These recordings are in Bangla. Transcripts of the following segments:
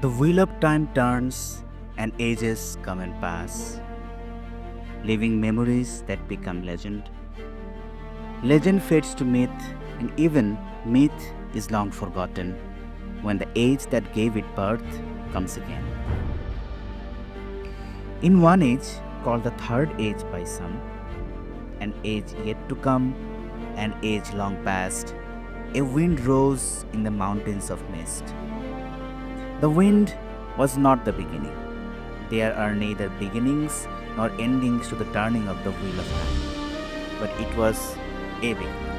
The wheel of time turns and ages come and pass, leaving memories that become legend. Legend fades to myth, and even myth is long forgotten when the age that gave it birth comes again. In one age, called the third age by some, an age yet to come, an age long past, a wind rose in the mountains of mist. The wind was not the beginning. There are neither beginnings nor endings to the turning of the wheel of time, but it was a beginning.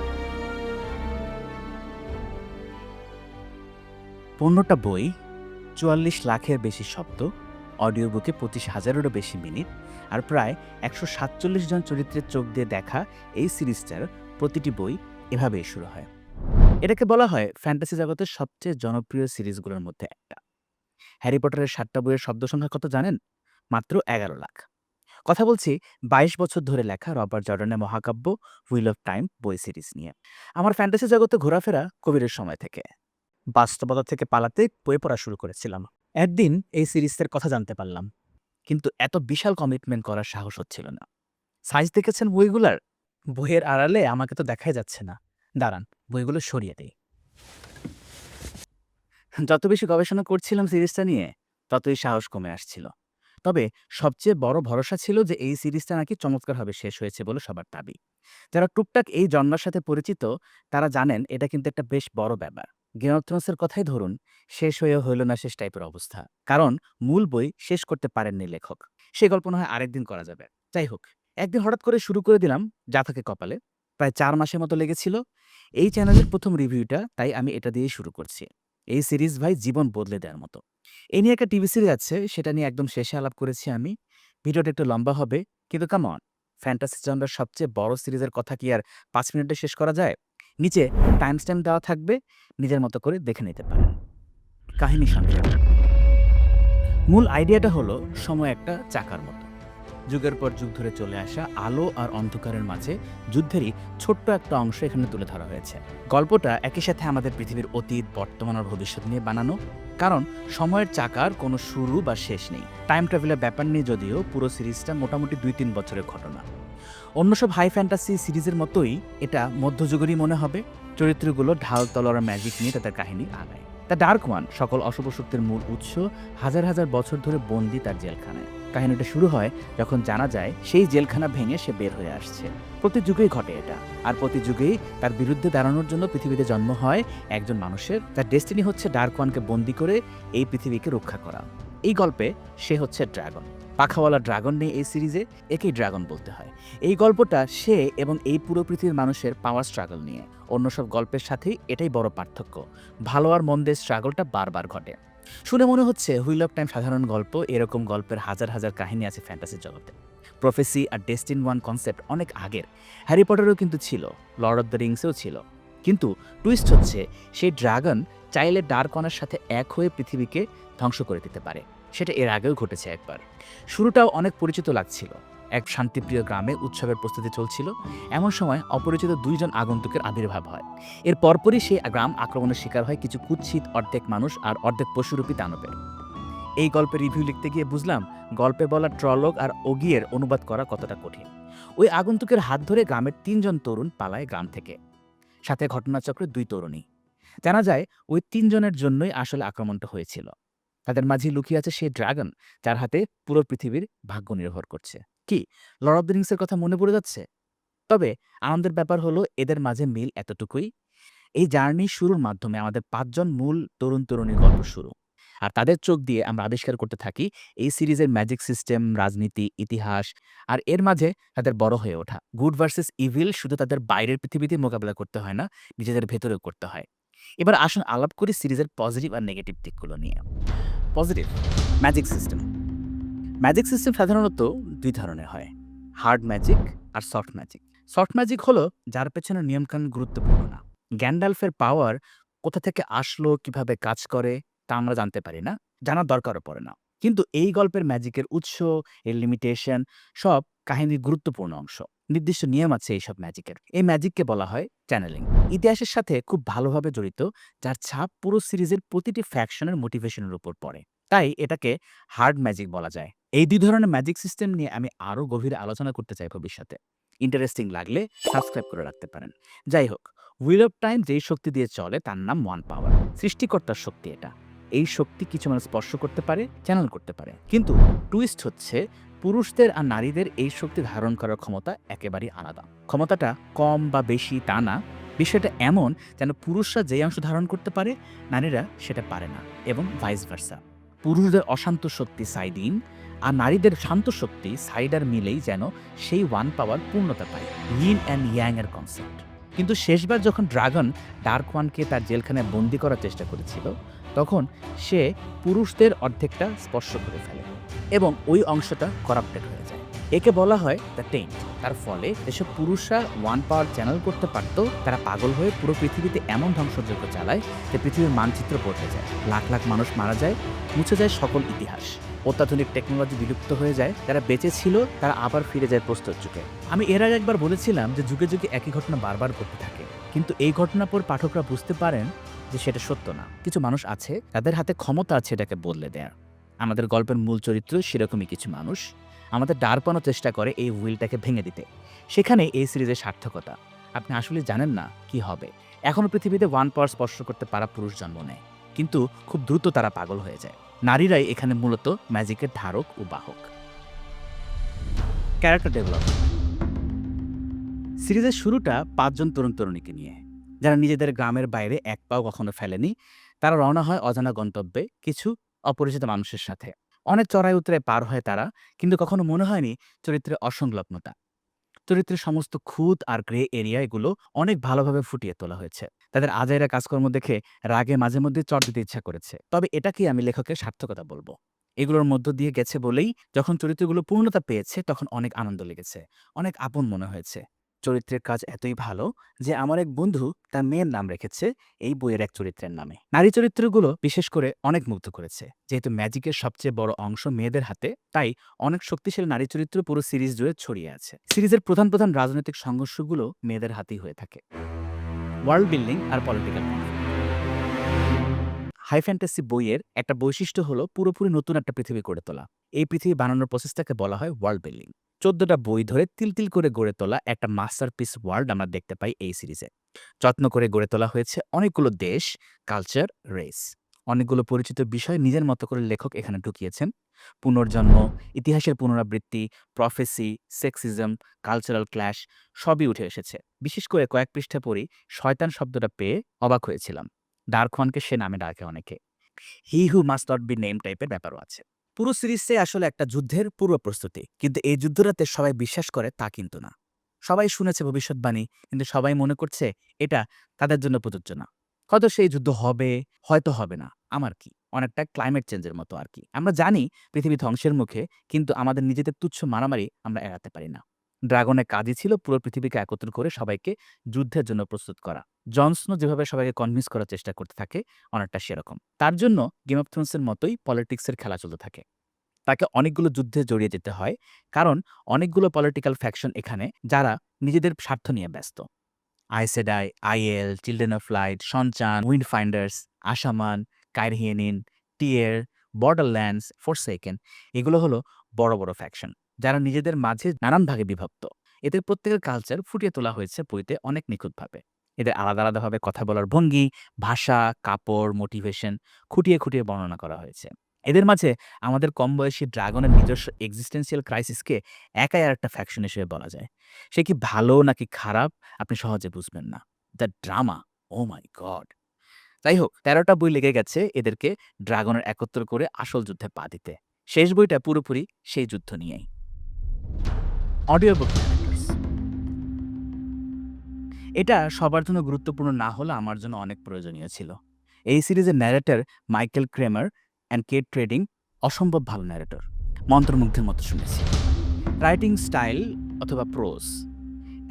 পনেরোটা বই চুয়াল্লিশ লাখের বেশি শব্দ অডিও বুকে পঁচিশ হাজারেরও বেশি মিনিট আর প্রায় একশো সাতচল্লিশ জন চরিত্রের চোখ দিয়ে দেখা এই সিরিজটার প্রতিটি বই এভাবেই শুরু হয় এটাকে বলা হয় ফ্যান্টাসি জগতের সবচেয়ে জনপ্রিয় সিরিজগুলোর মধ্যে একটা হ্যারি পটারের সাতটা বইয়ের শব্দ সংখ্যা কত জানেন? মাত্র এগারো লাখ। কথা বলছি বাইশ বছর ধরে লেখা রবার্ট জর্ডানের মহাকাব্য হুইল অফ টাইম বই সিরিজ নিয়ে। আমার ফ্যান্টাসি জগতে ঘোরাফেরা কবিরের সময় থেকে। বাস্তবতা থেকে পালাতে বই পড়া শুরু করেছিলাম। একদিন এই সিরিজের কথা জানতে পারলাম। কিন্তু এত বিশাল কমিটমেন্ট করার সাহস হচ্ছিল না। সাইজ দেখেছেন বইগুলার? বইয়ের আড়ালে আমাকে তো দেখাই যাচ্ছে না। দাঁড়ান, বইগুলো সরিয়ে দেই। যত বেশি গবেষণা করছিলাম সিরিজটা নিয়ে, ততই সাহস কমে আসছিল। তবে সবচেয়ে বড় ভরসা ছিল যে এই সিরিজটা নাকি চমৎকারভাবে শেষ হয়েছে বলে সবার দাবি। যারা টুকটাক এই জন্মার সাথে পরিচিত, তারা জানেন এটা কিন্তু একটা বেশ বড় ব্যাপার। গেম অফ থ্রোনসের কথাই ধরুন, শেষ হয়ে হইল না শেষ টাইপের অবস্থা। কারণ মূল বই শেষ করতে পারেননি লেখক। সে গল্প না হয় আরেকদিন করা যাবে। যাই হোক, একদিন হঠাৎ করে শুরু করে দিলাম যা থাকে কপালে। প্রায় চার মাসের মতো লেগেছিল। এই চ্যানেলের প্রথম রিভিউটা তাই আমি এটা দিয়ে শুরু করছি। এই সিরিজ ভাই জীবন বদলে দেওয়ার মতো। এই নিয়ে একটা টিভি সিরিজ আছে, সেটা নিয়ে একদম শেষে আলাপ করেছি আমি। ভিডিওটা একটু লম্বা হবে, কিন্তু কামন ফ্যান্টাসি জনরার সবচেয়ে বড় সিরিজের কথা কি আর পাঁচ মিনিটে শেষ করা যায়? নিচে টাইম স্ট্যাম্প দেওয়া থাকবে, নিজের মতো করে দেখে নিতে পারেন। কাহিনী সংক্ষেপ। মূল আইডিয়াটা হলো, সময় একটা চাকার মতো। যুগের পর যুগ ধরে চলে আসা আলো আর অন্ধকারের মাঝে যুদ্ধেরই ছোট্ট একটা অংশ এখানে তুলে ধরা হয়েছে। গল্পটা একই সাথে আমাদের পৃথিবীর অতীত, বর্তমান আর ভবিষ্যৎ নিয়ে বানানো, কারণ সময়ের চাকার কোনো শুরু বা শেষ নেই। টাইম ট্রাভেলের ব্যাপার নিয়ে যদিও পুরো সিরিজটা মোটামুটি দুই তিন বছরের ঘটনা। অন্য সব হাই ফ্যান্টাসি সিরিজের মতোই এটা মধ্যযুগেরই মনে হবে। চরিত্রগুলো ঢাল, তলোয়ার ম্যাজিক নিয়ে তাদের কাহিনী আগায়। দ্য ডার্ক ওয়ান, সকল অশুভ শক্তির মূল উৎস, হাজার হাজার বছর ধরে বন্দি তার জেলখানায়। কাহিনীটা শুরু হয় যখন জানা যায় সেই জেলখানা ভেঙে সে বের হয়ে আসছে। প্রতি যুগেই ঘটে এটা। আর প্রতি যুগেই তার বিরুদ্ধে দাঁড়ানোর জন্য পৃথিবীতে জন্ম হয় একজন মানুষের। তার ডেস্টিনি হচ্ছে ডার্ক ওয়ানকে বন্দি করে এই পৃথিবীকে রক্ষা করা। এই গল্পে সে হচ্ছে ড্রাগন। পাখাওয়ালা ড্রাগন নেই এই সিরিজে, একেই ড্রাগন বলতে হয়। এই গল্পটা সে এবং এই পুরো পৃথিবীর মানুষের পাওয়ার স্ট্রাগল নিয়ে। অন্য সব গল্পের সাথেই এটাই বড় পার্থক্য। ভালো আর মন্দের স্ট্রাগলটা বারবার ঘটে। শুনে মনে হচ্ছে হুইল অফ টাইম সাধারণ গল্প এরকম গল্পের হাজার হাজার কাহিনী আছে ফ্যান্টাসি জগতে। প্রফেসি আর ডেস্টিন ওয়ান কনসেপ্ট অনেক আগের। হ্যারি পটারও কিন্তু ছিল লর্ড অফ দ্য রিংসেও ছিল। কিন্তু টুইস্ট হচ্ছে, সেই ড্রাগন চাইলে ডার্কনের সাথে এক হয়ে পৃথিবীকে ধ্বংস করে দিতে পারে। সেটা এর আগেও ঘটেছে একবার। শুরুটাও অনেক পরিচিত লাগছিল। এক শান্তিপ্রিয় গ্রামে উৎসবের প্রস্তুতি চলছিল। এমন সময় অপরিচিত দুইজন আগন্তুকের আবির্ভাব হয়। এর পরপরই সেই গ্রাম আক্রমণের শিকার হয় কিছু কুৎসিত অর্ধেক মানুষ আর অর্ধেক পশুরূপী দানবের। এই গল্পের রিভিউ লিখতে গিয়ে বুঝলাম, গল্পে বলা ট্রলক আর ওগিয়ের অনুবাদ করা কতটা কঠিন। ওই আগন্তুকের হাত ধরে গ্রামের তিনজন তরুণ পালায় গ্রাম থেকে। সাথে ঘটনাচক্রে দুই তরুণী। জানা যায়, ওই তিনজনের জন্যই আসলে আক্রমণটা হয়েছিল। তাদের মাঝে লুকিয়ে আছে সেই ড্রাগন, যার হাতে পুরো পৃথিবীর ভাগ্য নির্ভর করছে। কি লর্ড অফ দ্য রিংসের কথা মনে পড়ে যাচ্ছে? তবে আনন্দের ব্যাপার হলো এদের মাঝে মিল এতটুকুই। এই জার্নি শুরুর মাধ্যমে আমাদের পাঁচজন মূল তরুণ তরুণীর গল্প শুরু। আর তাদের চোখ দিয়ে আমরা আবিষ্কার করতে থাকি এই সিরিজের ম্যাজিক সিস্টেম রাজনীতি, ইতিহাস, আর এর মাঝে তাদের বড় হয়ে ওঠা। গুড ভার্সেস ইভিল শুধু তাদের বাইরের পৃথিবীতে মোকাবেলা করতে হয় না, নিজেদের ভেতরেও করতে হয়। এবার আসুন আলাপ করি সিরিজের পজিটিভ আর নেগেটিভ দিকগুলো নিয়ে। Positive magic system magic system সাধারণত দুই ধরনের হয় হার্ড ম্যাজিক আর সফট ম্যাজিক সফট ম্যাজিক হলো যার পেছনে নিয়মকানুন গুরুত্বপূর্ণ না। গ্যান্ডালফের পাওয়ার কোথা থেকে আসলো, কীভাবে কাজ করে, তা আমরা জানতে পারি না, জানার দরকারও পড়ে না। কিন্তু এই গল্পের ম্যাজিকের উৎস, এর লিমিটেশন সব কাহিনীর গুরুত্বপূর্ণ অংশ। নির্দিষ্ট নিয়ম আছে এইসব ম্যাজিকের এই ম্যাজিককে বলা হয় চ্যানেলিং ইতিহাসের সাথে খুব ভালোভাবে জড়িত, যার ছাপ পুরো সিরিজের প্রতিটি ফ্যাকশনের মোটিভেশনের উপর পড়ে। তাই এটাকে হার্ড ম্যাজিক বলা যায়। এই দুই ধরনের ম্যাজিক সিস্টেম নিয়ে আমি আরও গভীরে আলোচনা করতে চাই ভবিষ্যতে। ইন্টারেস্টিং লাগলে সাবস্ক্রাইব করে রাখতে পারেন। যাই হোক হুইল অফ টাইম যেই শক্তি দিয়ে চলে তার নাম ওয়ান পাওয়ার সৃষ্টিকর্তার শক্তি এটা। এই শক্তি কিছু মানুষ স্পর্শ করতে পারে চ্যানেল করতে পারে। কিন্তু টুইস্ট হচ্ছে পুরুষদের আর নারীদের এই শক্তি ধারণ করার ক্ষমতা একেবারেই আলাদা। ক্ষমতাটা কম বা বেশি তা না। বিষয়টা এমন যেন পুরুষরা যেই অংশ ধারণ করতে পারে, নারীরা সেটা পারে না, এবং ভাইস ভার্সা পুরুষদের অশান্ত শক্তি সাইডিন আর নারীদের শান্ত শক্তি সাইডার মিলেই যেন সেই ওয়ান পাওয়ার পূর্ণতা পায়। ইন অ্যান্ড ইয়াং এর কনসেপ্ট কিন্তু শেষবার যখন ড্রাগন ডার্ক ওয়ানকে তার জেলখানায় বন্দি করার চেষ্টা করেছিল, তখন সে পুরুষদের অর্ধেকটা স্পর্শ করে ফেলে এবং ওই অংশটা করাপ্টেড হয়ে যায়। একে বলা হয় দ্য টেন্ট তার ফলে যেসব পুরুষরা ওয়ান পাওয়ার চ্যানেল করতে পারত, তারা পাগল হয়ে পুরো পৃথিবীতে এমন ধ্বংসযজ্ঞ চালায় যে পৃথিবীর মানচিত্র বদলে যায়। লাখ লাখ মানুষ মারা যায়, মুছে যায় সকল ইতিহাস। অত্যাধুনিক টেকনোলজি বিলুপ্ত হয়ে যায়, যারা বেঁচে ছিল, তারা আবার ফিরে যায় প্রস্তর যুগে। আমি এর আগে একবার বলেছিলাম যে যুগে যুগে একই ঘটনা বারবার ঘটতে থাকে। কিন্তু এই ঘটনা পর পাঠকরা বুঝতে পারেন যে সেটা সত্য না। কিছু মানুষ আছে, তাদের হাতে ক্ষমতা আছে এটাকে বদলে দেয়ার। আমাদের গল্পের মূল চরিত্র সেরকমই কিছু মানুষ। আমাদের ডারপানোর চেষ্টা করে এই হুইলটাকে ভেঙে দিতে। সেখানে এই সিরিজের সার্থকতা। আপনি আসলে জানেন না কি হবে। এখনও পৃথিবীতে ওয়ান পাওয়ার স্পর্শ করতে পারা পুরুষ জন্ম নেয়। কিন্তু খুব দ্রুত তারা পাগল হয়ে যায়। নারীরাই এখানে মূলত ম্যাজিকের ধারক ও বাহক। Character development. সিরিজের শুরুটা পাঁচজন তরুণ তরুণীকে নিয়ে। যারা নিজেদের গ্রামের বাইরে এক পাও কখনো ফেলেনি, তারা রওনা হয় অজানা গন্তব্যে কিছু অপরিচিত মানুষের সাথে। অনেক চড়াই উতরে পার হয় তারা। কিন্তু কখনো মনে হয়নি চরিত্রের অসংলগ্নতা। চরিত্রের সমস্ত খুঁত আর গ্রে এরিয়া এগুলো অনেক ভালোভাবে ফুটিয়ে তোলা হয়েছে। তাদের আজাইরা কাজকর্ম দেখে রাগে মাঝে মধ্যে চট দিতে ইচ্ছা করেছে। তবে এটাকেই আমি লেখকের সার্থকতা বলব? এগুলোর মধ্য দিয়ে গেছে বলেই যখন চরিত্রগুলো পূর্ণতা পেয়েছে তখন অনেক আনন্দ লেগেছে, অনেক আপন মনে হয়েছে। চরিত্রের কাজ এতই ভালো যে আমার এক বন্ধু তার মেয়ের নাম রেখেছে এই বইয়ের এক চরিত্রের নামে। নারী চরিত্রগুলো বিশেষ করে অনেক মুগ্ধ করেছে। যেহেতু ম্যাজিকের সবচেয়ে বড় অংশ মেয়েদের হাতে, তাই অনেক শক্তিশালী নারী চরিত্র পুরো সিরিজ জুড়ে ছড়িয়ে আছে। সিরিজের প্রধান প্রধান রাজনৈতিক সংঘর্ষগুলো মেয়েদের হাতেই হয়ে থাকে। ওয়ার্ল্ড বিল্ডিং আর পলিটিক্যাল হাই ফ্যান্টাসি বইয়ের একটা বৈশিষ্ট্য হলো পুরোপুরি নতুন একটা পৃথিবী গড়ে তোলা। এই পৃথিবী বানানোর প্রসেসটাকে বলা হয় ওয়ার্ল্ড বিল্ডিং চোদ্দটা বই ধরে তিল তিল করে গড়ে তোলা একটা মাস্টার পিস ওয়ার্ল্ড আমরা দেখতে পাই এই সিরিজে যত্ন করে গড়ে তোলা হয়েছে অনেকগুলো দেশ কালচার রেস অনেকগুলো পরিচিত বিষয় নিজের মতো করে লেখক এখানে ঢুকিয়েছেন। পুনর্জন্ম, ইতিহাসের পুনরাবৃত্তি প্রফেসি সেক্সিজম কালচারাল ক্ল্যাশ সবই উঠে এসেছে। বিশেষ করে কয়েক পৃষ্ঠা পড়ি শয়তান শব্দটা পেয়ে অবাক হয়েছিলাম। ডার্কওয়ানকে সে নামে ডাকে অনেকে। He who must not be name টাইপের ব্যাপারও আছে। পুরো সিরিজটাই আসলে একটা যুদ্ধের পূর্ব প্রস্তুতি। কিন্তু এই যুদ্ধটাতে সবাই বিশ্বাস করে তা কিন্তু না। সবাই শুনেছে ভবিষ্যৎবাণী, কিন্তু সবাই মনে করছে এটা তাদের জন্য প্রযোজ্য না। হয়তো সেই যুদ্ধ হবে, হয়তো হবে না, আমার কি? অনেকটা ক্লাইমেট চেঞ্জের মতো আর কি। আমরা জানি পৃথিবী ধ্বংসের মুখে, কিন্তু আমাদের নিজেদের তুচ্ছ মারামারি আমরা এড়াতে পারি না। ড্রাগনের কাজই ছিল পুরো পৃথিবীকে একত্র করে সবাইকে যুদ্ধের জন্য প্রস্তুত করা। জনসনো যেভাবে সবাইকে কনভিন্স করার চেষ্টা করতে থাকে অনেকটা সেরকম। তার জন্য গেম অফ থ্রোনসের মতোই পলিটিক্সের খেলা চলতে থাকে। তাকে অনেকগুলো যুদ্ধে জড়িয়ে যেতে হয়, কারণ অনেকগুলো পলিটিক্যাল ফ্যাকশন এখানে যারা নিজেদের স্বার্থ নিয়ে ব্যস্ত। Aes Sedai Aiel Children of Light সঞ্চান Windfinders Asha'man Cairhienin Tear Borderlands Forsaken এগুলো হলো বড় বড় ফ্যাকশন যারা নিজেদের মাঝে নানান ভাগে বিভক্ত। এদের প্রত্যেকের কালচার ফুটিয়ে তোলা হয়েছে বইতে অনেক নিখুঁতভাবে। এদের আলাদা আলাদাভাবে কথা বলার ভঙ্গি, ভাষা, কাপড় মোটিভেশন খুঁটিয়ে খুঁটিয়ে বর্ণনা করা হয়েছে। এদের মাঝে আমাদের কম বয়সী ড্রাগনের নিজস্ব এক্সিস্টেন্সিয়াল ক্রাইসিসকে একাই আর একটা ফ্যাকশন হিসেবে বলা যায়। সে কি ভালো নাকি খারাপ, আপনি সহজে বুঝবেন না। The drama oh my god যাই হোক, তেরোটা বই লেগে গেছে এদেরকে ড্রাগনের একত্র করে আসল যুদ্ধে পা দিতে। শেষ বইটা পুরোপুরি সেই যুদ্ধ নিয়েই। অডিও বুক এটা সবার জন্য গুরুত্বপূর্ণ না হলে আমার জন্য অনেক প্রয়োজনীয় ছিল। এই সিরিজের narrator Michael Kramer and Kate Reading অসম্ভব ভালো ন্যারেটর মন্ত্রমুগ্ধের মতো শুনেছি। রাইটিং স্টাইল অথবা প্রোজ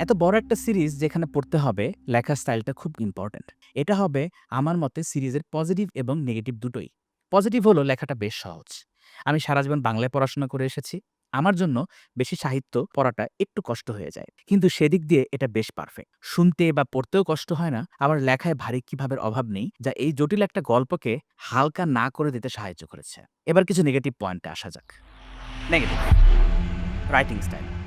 এত বড় একটা সিরিজ যেখানে পড়তে হবে, লেখার স্টাইলটা খুব ইম্পর্ট্যান্ট এটা হবে আমার মতে সিরিজের পজিটিভ এবং নেগেটিভ দুটোই। পজিটিভ হলো লেখাটা বেশ সহজ। আমি সারা জীবন বাংলায় পড়াশোনা করে এসেছি। আমার জন্য বেশি সাহিত্য পড়াটা একটু কষ্ট হয়ে যায়। কিন্তু সেদিক দিয়ে এটা বেশ পারফেক্ট শুনতে বা পড়তেও কষ্ট হয় না, আবার লেখায় ভারী কিভাবের অভাব নেই, যা এই জটিল একটা গল্পকে হালকা না করে দিতে সাহায্য করেছে। এবার কিছু নেগেটিভ পয়েন্টে আসা যাক। নেগেটিভ রাইটিং স্টাইল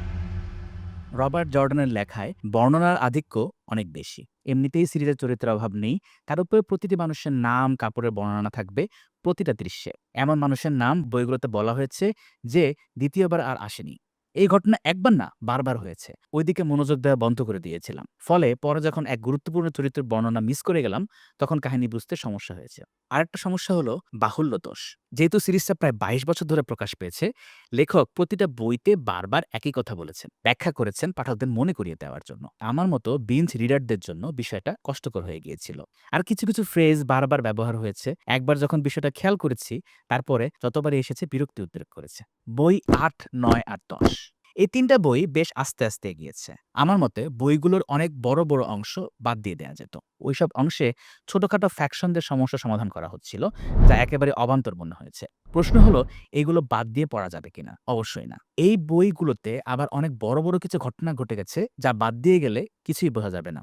রবার্ট জর্ডানের লেখায় বর্ণনার আধিক্য অনেক বেশি। এমনিতেই সিরিজের চরিত্রের অভাব নেই, তার উপরে প্রতিটি মানুষের নাম, কাপড়ের বর্ণনা থাকবে প্রতিটা দৃশ্যে। এমন মানুষের নাম বইগুলোতে বলা হয়েছে যে দ্বিতীয়বার আর আসেনি। এই ঘটনা একবার না বারবার হয়েছে। ওইদিকে মনোযোগ দেওয়া বন্ধ করে দিয়েছিলাম। ফলে পরে যখন এক গুরুত্বপূর্ণ চরিত্রের বর্ণনা মিস করে গেলাম, তখন কাহিনী বুঝতে সমস্যা হয়েছে। আরেকটা সমস্যা হলো বাহুল্য দোষ। যেহেতু সিরিজটা প্রায় বাইশ বছর ধরে প্রকাশ পেয়েছে, লেখক প্রতিটা বইতে বারবার একই কথা বলেছেন, ব্যাখ্যা করেছেন পাঠকদের মনে করিয়ে দেওয়ার জন্য। আমার মতো বিঞ্জ রিডারদের জন্য বিষয়টা কষ্টকর হয়ে গিয়েছিল। আর কিছু কিছু ফ্রেজ বারবার ব্যবহার হয়েছে। একবার যখন বিষয়টা খেয়াল করেছি, তারপরে যতবারই এসেছে বিরক্তি উদ্রেক করেছে। বই আট, নয় আর দশ। এই তিনটা বই বেশ আস্তে আস্তে এগিয়েছে। আমার মতে বইগুলোর অনেক বড় বড় অংশ বাদ দিয়ে দেওয়া যেত। ওইসব অংশে ছোটখাটো ফ্যাকশনদের সমস্যা সমাধান করা হচ্ছিল, যা একেবারে অবান্তর মনে হয়েছে। প্রশ্ন হলো এইগুলো বাদ দিয়ে পড়া যাবে কিনা? অবশ্যই না। এই বইগুলোতে আবার অনেক বড় বড় কিছু ঘটনা ঘটে গেছে, যা বাদ দিয়ে গেলে কিছুই বোঝা যাবে না।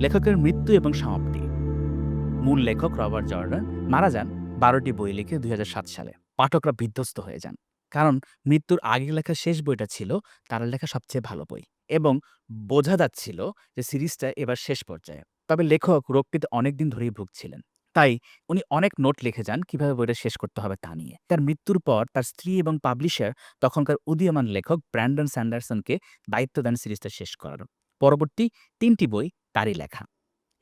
লেখকের মৃত্যু এবং সমাপ্তি। মূল লেখক রবার্ট জর্ডান মারা যান বারোটি বই লিখে দুই হাজার সাত সালে। পাঠকরা বিধ্বস্ত হয়ে যান। কারণ মৃত্যুর আগে লেখা শেষ বইটা ছিল, তার লেখা সবচেয়ে ভালো বই। এবং বোঝা যাচ্ছিল যে সিরিজটা এবার শেষ পর্যায়ে। তবে লেখক রোগটিতে অনেকদিন ধরেই ভুগছিলেন। তাই উনি অনেক নোট লিখে যান কীভাবে বইটা শেষ করতে হবে তা নিয়ে। তার মৃত্যুর পর তার স্ত্রী এবং পাবলিশার তখনকার উদীয়মান লেখক ব্র্যান্ডন স্যান্ডারসনকে দায়িত্ব দেন সিরিজটা শেষ করার। পরবর্তী তিনটি বই তারই লেখা।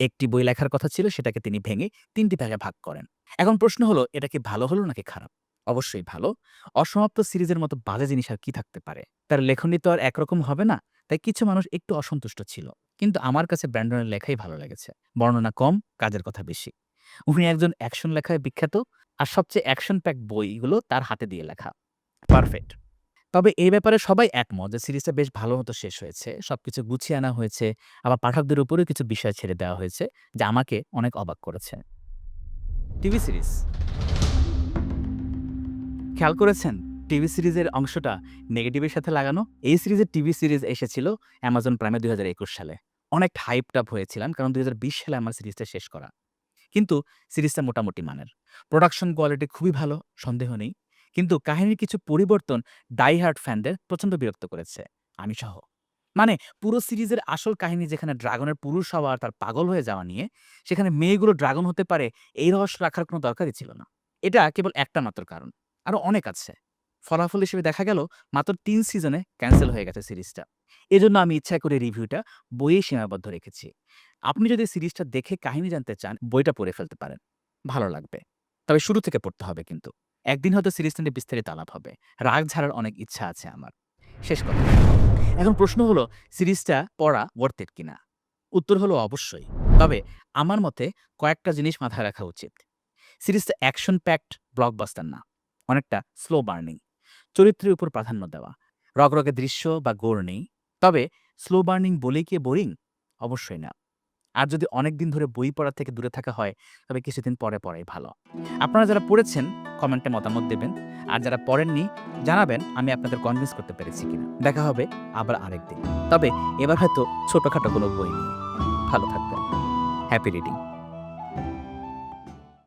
একটি বই লেখার কথা ছিল, সেটাকে তিনি ভেঙে তিনটি ভাগে ভাগ করেন। এখন প্রশ্ন হলো, এটা কি ভালো হলো নাকি খারাপ? অবশ্যই ভালো। অসমাপ্ত সিরিজের মতো বাজে জিনিস আর কি থাকতে পারে? তার লেখনী তো আর একরকম হবে না? তাই কিছু মানুষ একটু অসন্তুষ্ট ছিল। কিন্তু আমার কাছে ব্র্যান্ডনের লেখাই ভালো লেগেছে। বর্ণনা কম, কাজের কথা বেশি। উনি একজন অ্যাকশন লেখায় বিখ্যাত, আর সবচেয়ে অ্যাকশন প্যাক বইগুলো তার হাতে দিয়ে লেখা। পারফেক্ট। তবে এই ব্যাপারে সবাই একমত যে সিরিজটা বেশ ভালো মতো শেষ হয়েছে, সবকিছু গুছিয়ে আনা হয়েছে, আবার পাঠকদের উপরেও কিছু বিষয় ছেড়ে দেওয়া হয়েছে, যা আমাকে অনেক অবাক করেছে। TV series. খেয়াল করেছেন? টিভি সিরিজের অংশটা নেগেটিভের সাথে লাগানো? এই সিরিজের টিভি সিরিজ এসেছিল অ্যামাজন প্রাইমে দুই হাজার একুশ সালে। অনেক হাইপড আপ হয়েছিলাম কারণ দুই হাজার বিশ সালে আমার সিরিজটা শেষ করা। কিন্তু সিরিজটা মোটামুটি মানের। প্রোডাকশন কোয়ালিটি খুবই ভালো, সন্দেহ নেই। কিন্তু কাহিনীর কিছু পরিবর্তন ডাইহার্ট ফ্যানদের প্রচণ্ড বিরক্ত করেছে, আমি সহ। মানে পুরো সিরিজের আসল কাহিনী যেখানে ড্রাগনের পুরুষ হওয়া আর তার পাগল হয়ে যাওয়া নিয়ে, সেখানে মেয়েগুলো ড্রাগন হতে পারে, এই রহস্য রাখার কোনো দরকারই ছিল না। এটা কেবল একটা মাত্র কারণ। আরও অনেক আছে। ফলাফল হিসেবে দেখা গেল মাত্র তিন সিজনে ক্যান্সেল হয়ে গেছে সিরিজটা। এজন্য আমি ইচ্ছা করে রিভিউটা বইয়ে সীমাবদ্ধ রেখেছি। আপনি যদি সিরিজটা দেখে কাহিনী জানতে চান, বইটা পড়ে ফেলতে পারেন। ভালো লাগবে। তবে শুরু থেকে পড়তে হবে কিন্তু। একদিন হয়তো সিরিজটা নিয়ে বিস্তারিত আলাপ হবে। রাগ ঝাড়ার অনেক ইচ্ছা আছে আমার। শেষ কথা। এখন প্রশ্ন হলো, সিরিজটা পড়া ওয়ার্থ ইট কিনা? উত্তর হলো অবশ্যই। তবে আমার মতে কয়েকটা জিনিস মাথায় রাখা উচিত। সিরিজটা অ্যাকশন প্যাকড ব্লকবাস্টার না। অনেকটা স্লো বার্নিং চরিত্রের উপর প্রাধান্য দেওয়া। রগরগে দৃশ্য বা গোর নেই, তবে স্লো বার্নিং বলেই কি বোরিং অবশ্যই না। আর যদি অনেক দিন ধরে বই পড়া থেকে দূরে থাকা হয়, তবে কিছুদিন পরে পড়াই ভালো। আপনারা যারা পড়েছেন, কমেন্টে মতামত দেবেন। আর যারা পড়েননি, জানাবেন আমি আপনাদের কনভিন্স করতে পেরেছি কিনা। দেখা হবে আবার আরেকদিন। তবে এবার হয়তো ছোটখাটো কোনো বই নিয়ে। ভালো থাকবেন। Happy reading